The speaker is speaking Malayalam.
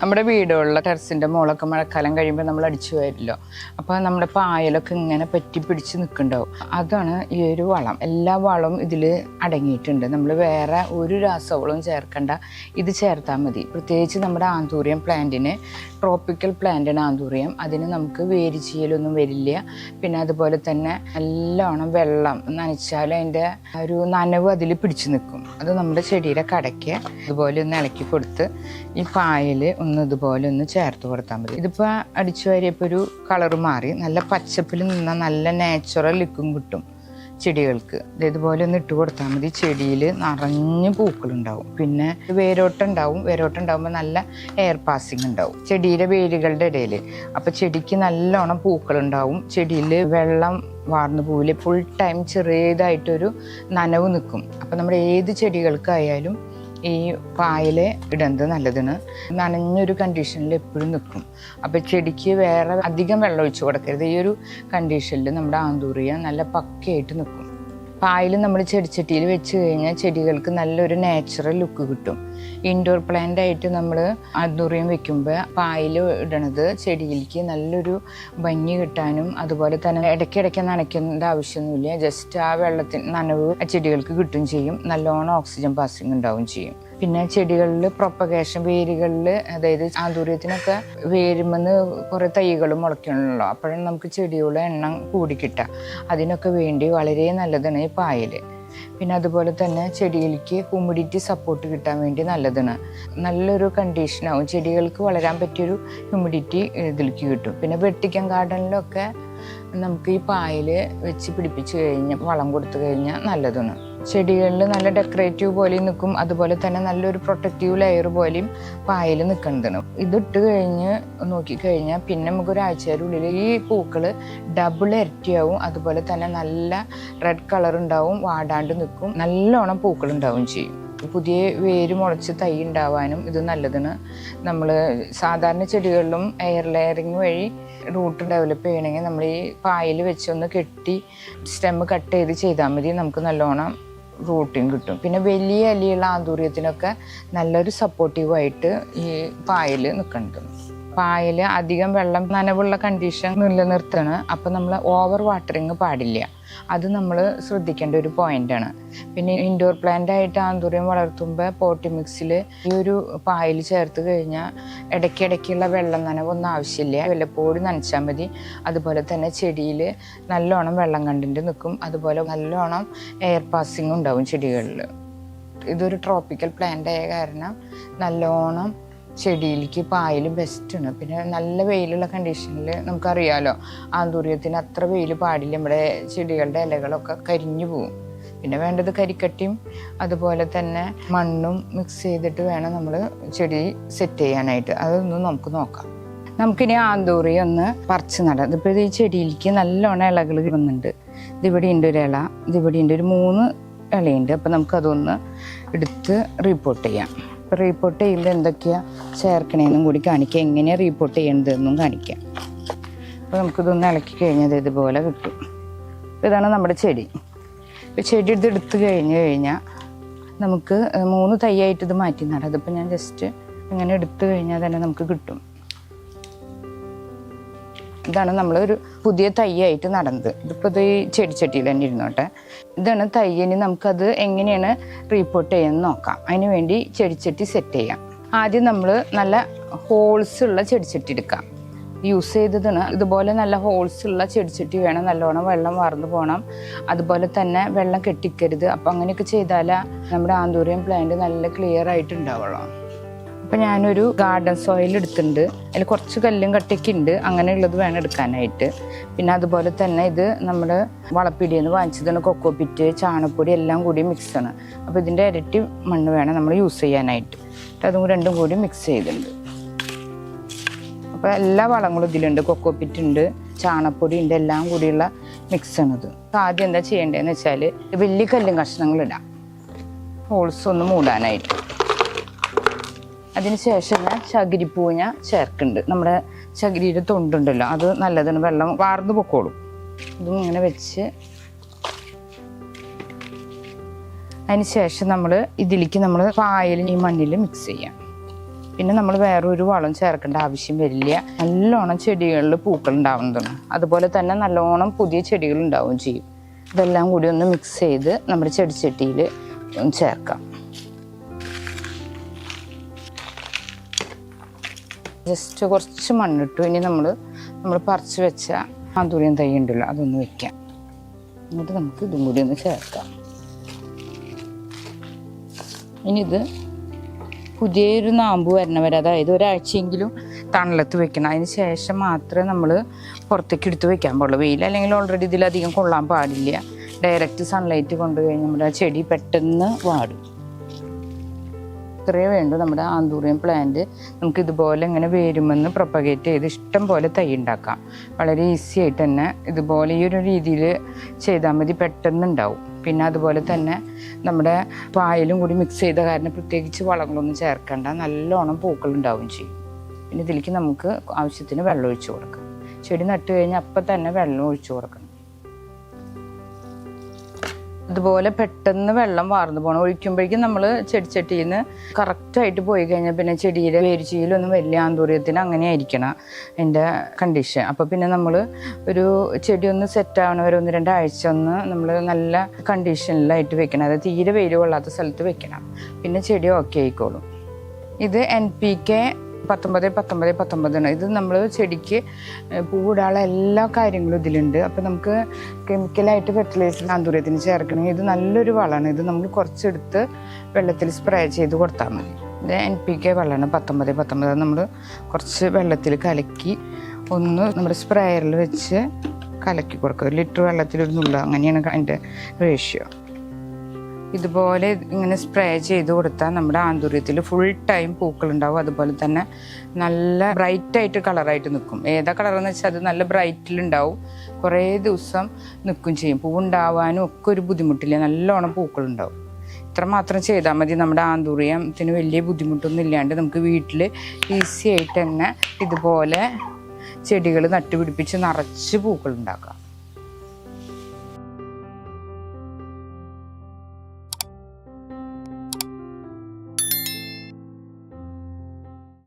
നമ്മുടെ വീടുകളിലെ ടെറസിന്റെ മുകളൊക്കെ മഴക്കാലം കഴിയുമ്പോൾ നമ്മൾ അടിച്ചു വരില്ലോ അപ്പോൾ നമ്മുടെ പായലൊക്കെ ഇങ്ങനെ പറ്റി പിടിച്ച് നിൽക്കുന്നുണ്ടാവും. അതാണ് ഈ ഒരു വളം. എല്ലാ വളവും ഇതിൽ അടങ്ങിയിട്ടുണ്ട്. നമ്മൾ വേറെ ഒരു രാസവളവും ചേർക്കണ്ട. ഇത് ചേർത്താൽ മതി. പ്രത്യേകിച്ച് നമ്മുടെ ആന്തൂറിയം പ്ലാന്റിന് ട്രോപ്പിക്കൽ പ്ലാന്റാണ് ആന്തൂറിയം. അതിന് നമുക്ക് വേര് ചെയ്യലൊന്നും വരില്ല. പിന്നെ അതുപോലെ തന്നെ നല്ലോണം വെള്ളം നനച്ചാൽ അതിന്റെ ഒരു നനവ് അതിൽ പിടിച്ചു നിൽക്കും. അത് നമ്മുടെ ചെടിയുടെ കടയ്ക്ക് അതുപോലെ ഒന്ന് ഇളക്കി കൊടുത്ത് ഈ പായൽ ഒന്ന് ഇതുപോലെ ഒന്ന് ചേർത്ത് കൊടുത്താൽ മതി. ഇതിപ്പോൾ അടിച്ചു വാരിയപ്പോൾ ഒരു കളർ മാറി. നല്ല പച്ചപ്പിൽ നിന്നാൽ നല്ല നാച്ചുറൽ ലുക്കും കിട്ടും ചെടികൾക്ക്. ഇത് ഇതുപോലെ ഒന്ന് ഇട്ട് കൊടുത്താൽ മതി. ചെടിയിൽ നിറഞ്ഞ് പൂക്കളുണ്ടാവും. പിന്നെ വേരോട്ടം ഉണ്ടാവും. വേരോട്ടം ഉണ്ടാവുമ്പോൾ നല്ല എയർ പാസിങ് ഉണ്ടാവും. ചെടിയുടെ വേരുകളുടെ ഇടയിൽ അപ്പോൾ ചെടിക്ക് നല്ലോണം പൂക്കളുണ്ടാവും. ചെടിയിൽ വെള്ളം വാർന്നു പോവില്ല? ഫുൾ ടൈം ചെറിയതായിട്ടൊരു നനവ് നിൽക്കും അപ്പോൾ നമ്മുടെ ഏത് ചെടികൾക്കായാലും ഈ പായൽ ഇടുന്നത് നല്ലതാണ് നനഞ്ഞൊരു കണ്ടീഷനിൽ എപ്പോഴും നിൽക്കും അപ്പോൾ ചെടിക്ക് വേറെ അധികം വെള്ളം ഒഴിച്ചു കൊടുക്കരുത്. ഈ ഒരു കണ്ടീഷനിൽ നമ്മുടെ ആന്തൂറിയ നല്ല പക്കയായിട്ട് നിൽക്കും പായൽ നമ്മൾ ചെടിച്ചട്ടിയിൽ വെച്ച് കഴിഞ്ഞാൽ ചെടികൾക്ക് നല്ലൊരു നാച്ചുറൽ ലുക്ക് കിട്ടും. ഇൻഡോർ പ്ലാന്റ് ആയിട്ട് നമ്മൾ ആന്തൂറിയം വെക്കുമ്പോൾ പായൽ ഇടണത് ചെടിയിലേക്ക് നല്ലൊരു ഭംഗി കിട്ടാനും അതുപോലെ തന്നെ ഇടയ്ക്കിടയ്ക്ക് നനയ്ക്കേണ്ട ആവശ്യമൊന്നുമില്ല. ജസ്റ്റ് ആ വെള്ളത്തിന് നനവ് ചെടികൾക്ക് കിട്ടും ചെയ്യും. നല്ലോണം ഓക്സിജൻ പാസിങ് ഉണ്ടാവും ചെയ്യും. പിന്നെ ചെടികളിൽ പ്രൊപ്പഗേഷൻ വേരുകളിൽ അതായത് ആന്തൂര്യത്തിനൊക്കെ വേരുമെന്ന് കുറേ തൈകൾ മുളയ്ക്കണമല്ലോ അപ്പോഴും നമുക്ക് ചെടികളുടെ എണ്ണം കൂടിക്കിട്ടുക. അതിനൊക്കെ വേണ്ടി വളരെ നല്ലതാണ് ഈ പായൽ പിന്നെ അതുപോലെ തന്നെ ചെടികൾക്ക് ഹ്യൂമിഡിറ്റി സപ്പോർട്ട് കിട്ടാൻ വേണ്ടി നല്ലതാണ്. നല്ലൊരു കണ്ടീഷനാവും ചെടികൾക്ക് വളരാൻ പറ്റിയൊരു ഹ്യൂമിഡിറ്റി ഇതിലേക്ക് കിട്ടും. പിന്നെ വെട്ടിക്കൻ ഗാർഡനിലൊക്കെ നമുക്ക് ഈ പായൽ വെച്ച് പിടിപ്പിച്ച് കഴിഞ്ഞ് വളം കൊടുത്തു കഴിഞ്ഞാൽ നല്ലതാണ്. ചെടികളിൽ നല്ല ഡെക്കറേറ്റീവ് പോലെയും നിൽക്കും അതുപോലെ തന്നെ നല്ലൊരു പ്രൊട്ടക്റ്റീവ് ലെയർ പോലെയും പായൽ നിൽക്കുന്നതാണ് ഇതിട്ട് കഴിഞ്ഞ് നോക്കിക്കഴിഞ്ഞാൽ പിന്നെ നമുക്ക് ഒരാഴ്ചയുടെ ഉള്ളിൽ ഈ പൂക്കൾ ഡബിൾ ഇരട്ടിയാവും. അതുപോലെ തന്നെ നല്ല റെഡ് കളർ ഉണ്ടാവും. വാടാണ്ട് നിൽക്കും നല്ലോണം പൂക്കൾ ഉണ്ടാവും ചെയ്യും. പുതിയ വേര് മുളച്ച് തൈ ഉണ്ടാവാനും ഇത് നല്ലതാണ് നമ്മൾ സാധാരണ ചെടികളിലും എയർ ലെയറിങ് വഴി റൂട്ട് ഡെവലപ്പ് ചെയ്യണമെങ്കിൽ നമ്മൾ ഈ പായൽ വെച്ചൊന്ന് കെട്ടി സ്റ്റെം കട്ട് ചെയ്ത് ചെയ്താൽ മതി. നമുക്ക് നല്ലോണം റൂട്ടിങ് കിട്ടും. പിന്നെ വലിയ അലിയുള്ള ആന്തൂര്യത്തിനൊക്കെ നല്ലൊരു സപ്പോർട്ടീവായിട്ട് ഈ പായൽ നിൽക്കുന്നുണ്ട്. പായൽ അധികം വെള്ളം നനവുള്ള കണ്ടീഷൻ നിലനിർത്തണം അപ്പം നമ്മൾ ഓവർ വാട്ടറിങ് പാടില്ല. അത് നമ്മൾ ശ്രദ്ധിക്കേണ്ട ഒരു പോയിന്റാണ് പിന്നെ ഇൻഡോർ പ്ലാന്റ് ആയിട്ട് ആന്തൂര്യം വളർത്തുമ്പോൾ പോട്ടി മിക്സിൽ ഈ ഒരു പായൽ ചേർത്ത് കഴിഞ്ഞാൽ ഇടയ്ക്കിടയ്ക്കുള്ള വെള്ളം നനവൊന്നും ആവശ്യമില്ല. വല്ലപ്പോഴും നനച്ചാൽ മതി. അതുപോലെ തന്നെ ചെടിയിൽ നല്ലോണം വെള്ളം കണ്ടിട്ട് നിൽക്കും അതുപോലെ നല്ലോണം എയർ പാസിങ് ഉണ്ടാവും ചെടികളിൽ ഇതൊരു ട്രോപ്പിക്കൽ പ്ലാന്റ് ആയ കാരണം നല്ലോണം ചെടിയിലേക്ക് പായൽ ബെസ്റ്റാണ് പിന്നെ നല്ല വെയിലുള്ള കണ്ടീഷനിൽ നമുക്കറിയാലോ ആന്തൂര്യത്തിന് അത്ര വെയിൽ പാടില്ല. നമ്മുടെ ചെടികളുടെ ഇലകളൊക്കെ കരിഞ്ഞു പോകും പിന്നെ വേണ്ടത് കരിക്കട്ടിയും അതുപോലെ തന്നെ മണ്ണും മിക്സ് ചെയ്തിട്ട് വേണം നമ്മൾ ചെടി സെറ്റ് ചെയ്യാനായിട്ട്. അതൊന്നും നമുക്ക് നോക്കാം. നമുക്കിനി ആന്തൂറി ഒന്ന് പറിച്ച് നടാം. ഇതിപ്പോൾ ഈ ചെടിയിലേക്ക് നല്ലോണം ഇലകൾ കിട്ടുന്നുണ്ട് ഇതിവിടെ ഉണ്ട് ഒരു ഇല ഇതിവിടെ ഉണ്ട് ഒരു മൂന്ന് ഇലയുണ്ട്. അപ്പോൾ നമുക്കതൊന്ന് എടുത്ത് റിപ്പോർട്ട് ചെയ്യാം. റീപ്പോർട്ട് ചെയ്യുമ്പോൾ എന്തൊക്കെയാണ് ചേർക്കണേന്നും കൂടി കാണിക്കുക എങ്ങനെയാണ് റീപ്പോർട്ട് ചെയ്യേണ്ടതെന്നും കാണിക്കാം. അപ്പോൾ നമുക്കിതൊന്ന് ഇളക്കി കഴിഞ്ഞാൽ ഇതുപോലെ കിട്ടും. ഇതാണ് നമ്മുടെ ചെടി. ഇപ്പോൾ ചെടി ഇത് എടുത്തു കഴിഞ്ഞ് കഴിഞ്ഞാൽ നമുക്ക് മൂന്ന് തൈയായിട്ട് ഇത് മാറ്റി നടാം അതിപ്പോൾ ഞാൻ ജസ്റ്റ് ഇങ്ങനെ എടുത്തു കഴിഞ്ഞാൽ തന്നെ നമുക്ക് കിട്ടും. ഇതാണ് നമ്മൾ ഒരു പുതിയ തൈയായിട്ട് നടന്നത്. ഇതിപ്പോൾ ഇത് ഈ ചെടിച്ചട്ടിയിൽ തന്നെ ഇരുന്നോട്ടെ. ഇതാണ് തയ്യന് നമുക്കത് എങ്ങനെയാണ് റീപ്പോർട്ട് ചെയ്യാമെന്ന് നോക്കാം. അതിന് വേണ്ടി ചെടിച്ചട്ടി സെറ്റ് ചെയ്യാം. ആദ്യം നമ്മൾ നല്ല ഹോൾസ് ഉള്ള ചെടിച്ചട്ടി എടുക്കാം. യൂസ് ചെയ്തതാണ് ഇതുപോലെ നല്ല ഹോൾസ് ഉള്ള ചെടിച്ചട്ടി വേണം. നല്ലോണം വെള്ളം വാർന്നു പോകണം അതുപോലെ തന്നെ വെള്ളം കെട്ടിക്കരുത്. അപ്പം അങ്ങനെയൊക്കെ ചെയ്താൽ നമ്മുടെ ആന്തൂറിയം പ്ലാന്റ് നല്ല ക്ലിയർ ആയിട്ട് ഉണ്ടാവുള്ളൂ. അപ്പം ഞാനൊരു ഗാർഡൻ സോയിൽ എടുത്തിട്ടുണ്ട്. അതിൽ കുറച്ച് കല്ലും കട്ടയൊക്കെ ഉണ്ട്. അങ്ങനെയുള്ളത് വേണം എടുക്കാനായിട്ട്. പിന്നെ അതുപോലെ തന്നെ ഇത് നമ്മൾ വളപ്പിടിയിൽ നിന്ന് വാങ്ങിച്ചതാണ്. കൊക്കോ പിറ്റ് ചാണപ്പൊടി എല്ലാം കൂടി മിക്സ് ആണ്. അപ്പോൾ ഇതിന്റെ ഇരട്ടി മണ്ണ് വേണം നമ്മൾ യൂസ് ചെയ്യാനായിട്ട്. അതും രണ്ടും കൂടി മിക്സ് ചെയ്തിട്ടുണ്ട്. അപ്പോൾ എല്ലാ വളങ്ങളും ഇതിലുണ്ട്. കൊക്കോ പിറ്റ് ഉണ്ട് ചാണകപ്പൊടി ഉണ്ട് എല്ലാം കൂടിയുള്ള മിക്സ് മിക്സാണിത് ആദ്യം എന്താ ചെയ്യേണ്ടതെന്ന് വെച്ചാൽ വലിയ കല്ലും കഷ്ണങ്ങൾ ഇടാം. ഹോൾസ് ഒന്ന് മൂടാനായിട്ട്. അതിനുശേഷം ഞാൻ ചകിരിപ്പൂഞ്ഞ ചേർക്കുന്നുണ്ട്. നമ്മുടെ ചകിരിയുടെ തൊണ്ടുണ്ടല്ലോ അത് നല്ലതാണ് വെള്ളം വാർന്നു പൊക്കോളും. ഇതും ഇങ്ങനെ വെച്ച് അതിന് ശേഷം നമ്മൾ ഇതിലേക്ക് നമ്മൾ പായലും ഈ മണ്ണിൽ മിക്സ് ചെയ്യാം. പിന്നെ നമ്മൾ വേറൊരു വളം ചേർക്കേണ്ട ആവശ്യം വരില്ല. നല്ലോണം ചെടികളിൽ പൂക്കൾ ഉണ്ടാവുന്നതാണ്. അതുപോലെ തന്നെ നല്ലോണം പുതിയ ചെടികൾ ഉണ്ടാവുകയും ചെയ്യും. ഇതെല്ലാം കൂടി ഒന്ന് മിക്സ് ചെയ്ത് നമ്മുടെ ചെടിച്ചട്ടിയിൽ ചേർക്കാം. ജസ്റ്റ് കുറച്ച് മണ്ണിട്ടു. ഇനി നമ്മൾ നമ്മൾ പറിച്ച് വെച്ച ആന്തൂരിയം തൈ ഉണ്ടല്ലോ അതൊന്ന് വെക്കാം. എന്നിട്ട് നമുക്ക് ഇതും കൂടി ഒന്ന് ചേർക്കാം. ഇനി ഇത് പുതിയൊരു നാമ്പ് വരണ വരെ. അതായത് ഒരാഴ്ചയെങ്കിലും തണലത്ത് വെക്കണം. അതിന് ശേഷം മാത്രമേ നമ്മൾ പുറത്തേക്ക് എടുത്ത് വെക്കാൻ പാടുള്ളൂ. വെയിൽ അല്ലെങ്കിൽ ഓൾറെഡി ഇതിലധികം കൊള്ളാൻ പാടില്ല. ഡയറക്റ്റ് സൺലൈറ്റ് കൊണ്ടുപോയി നമ്മുടെ ചെടി പെട്ടെന്ന് വാടും. ഇത്രയേ വേണ്ടൂ. നമ്മുടെ ആന്തൂറിയം പ്ലാന്റ് നമുക്ക് ഇതുപോലെ ഇങ്ങനെ വേരുമെന്ന് പ്രൊപ്പഗേറ്റ് ചെയ്ത് ഇഷ്ടം പോലെ തൈ ഉണ്ടാക്കാം. വളരെ ഈസി ആയിട്ട് തന്നെ ഇതുപോലെ ഈ ഒരു രീതിയിൽ ചെയ്താൽ മതി പെട്ടെന്ന് ഉണ്ടാവും പിന്നെ അതുപോലെ തന്നെ നമ്മുടെ പായലും കൂടി മിക്സ് ചെയ്ത കാരണം പ്രത്യേകിച്ച് വളങ്ങളൊന്നും ചേർക്കേണ്ട. നല്ലോണം പൂക്കൾ ഉണ്ടാവും ചെയ്യും. പിന്നെ ഇതിലേക്ക് നമുക്ക് ആവശ്യത്തിന് വെള്ളം ഒഴിച്ചു കൊടുക്കാം. ചെടി നട്ടു കഴിഞ്ഞാൽ അപ്പം തന്നെ വെള്ളം ഒഴിച്ചു കൊടുക്കണം ഇതുപോലെ പെട്ടെന്ന് വെള്ളം വാർന്നു പോകണം ഒഴിക്കുമ്പോഴേക്കും നമ്മൾ ചെടിച്ചട്ടിയിൽ നിന്ന് കറക്റ്റായിട്ട് പോയി കഴിഞ്ഞാൽ പിന്നെ ചെടിയുടെ വേരുചീലൊന്നും വലിയ ആന്തൂര്യത്തിന് അങ്ങനെ ആയിരിക്കണം എന്റെ കണ്ടീഷൻ അപ്പോൾ പിന്നെ നമ്മൾ ഒരു ചെടി ഒന്ന് സെറ്റ് ആവണ വരെ ഒന്ന് രണ്ടാഴ്ച ഒന്ന് നമ്മൾ നല്ല കണ്ടീഷനിലായിട്ട് വെക്കണം. അതായത് തീരെ വെയിൽ കൊള്ളാത്ത സ്ഥലത്ത് വെക്കണം. പിന്നെ ചെടി ഓക്കെ ആയിക്കോളും. ഇത് എൻ പി കെ പത്തൊമ്പത് പത്തൊമ്പത് പത്തൊമ്പതാണ് ഇത് നമ്മൾ ചെടിക്ക് പൂവിടാനുള്ള എല്ലാ കാര്യങ്ങളും ഇതിലുണ്ട്. അപ്പോൾ നമുക്ക് കെമിക്കലായിട്ട് ഫെർട്ടിലൈസർ ആന്തൂര്യത്തിന് ചേർക്കണമെങ്കിൽ ഇത് നല്ലൊരു വളമാണ്. ഇത് നമ്മൾ കുറച്ചെടുത്ത് വെള്ളത്തിൽ സ്പ്രേ ചെയ്ത് കൊടുത്താൽ മതി. ഇത് എൻ പി കെ വെള്ളമാണ് പത്തൊമ്പത് പത്തൊമ്പത് നമ്മൾ കുറച്ച് വെള്ളത്തിൽ കലക്കി ഒന്ന് നമ്മുടെ സ്പ്രേയറിൽ വെച്ച് കലക്കി കൊടുക്കുക. ഒരു ലിറ്റർ വെള്ളത്തിൽ ഒരു നുള്ള. അങ്ങനെയാണ് അതിന്റെ റേഷ്യോ ഇതുപോലെ ഇങ്ങനെ സ്പ്രേ ചെയ്ത് കൊടുത്താൽ നമ്മുടെ ആന്തൂര്യത്തിൽ ഫുൾ ടൈം പൂക്കളുണ്ടാവും. അതുപോലെ തന്നെ നല്ല ബ്രൈറ്റ് ആയിട്ട് കളറായിട്ട് നിൽക്കും ഏതാ കളറെന്ന് വെച്ചാൽ അത് നല്ല ബ്രൈറ്റിലുണ്ടാവും കുറേ ദിവസം നിൽക്കും ചെയ്യും. പൂവുണ്ടാവാനും ഒക്കെ ഒരു ബുദ്ധിമുട്ടില്ല. നല്ലോണം പൂക്കളുണ്ടാവും ഇത്ര മാത്രം ചെയ്താൽ മതി. നമ്മുടെ ആന്തൂര്യത്തിന് വലിയ ബുദ്ധിമുട്ടൊന്നും ഇല്ലാണ്ട് നമുക്ക് വീട്ടിൽ ഈസി ആയിട്ട് തന്നെ ഇതുപോലെ ചെടികൾ നട്ടുപിടിപ്പിച്ച് നിറച്ച് പൂക്കൾ ഉണ്ടാക്കാം.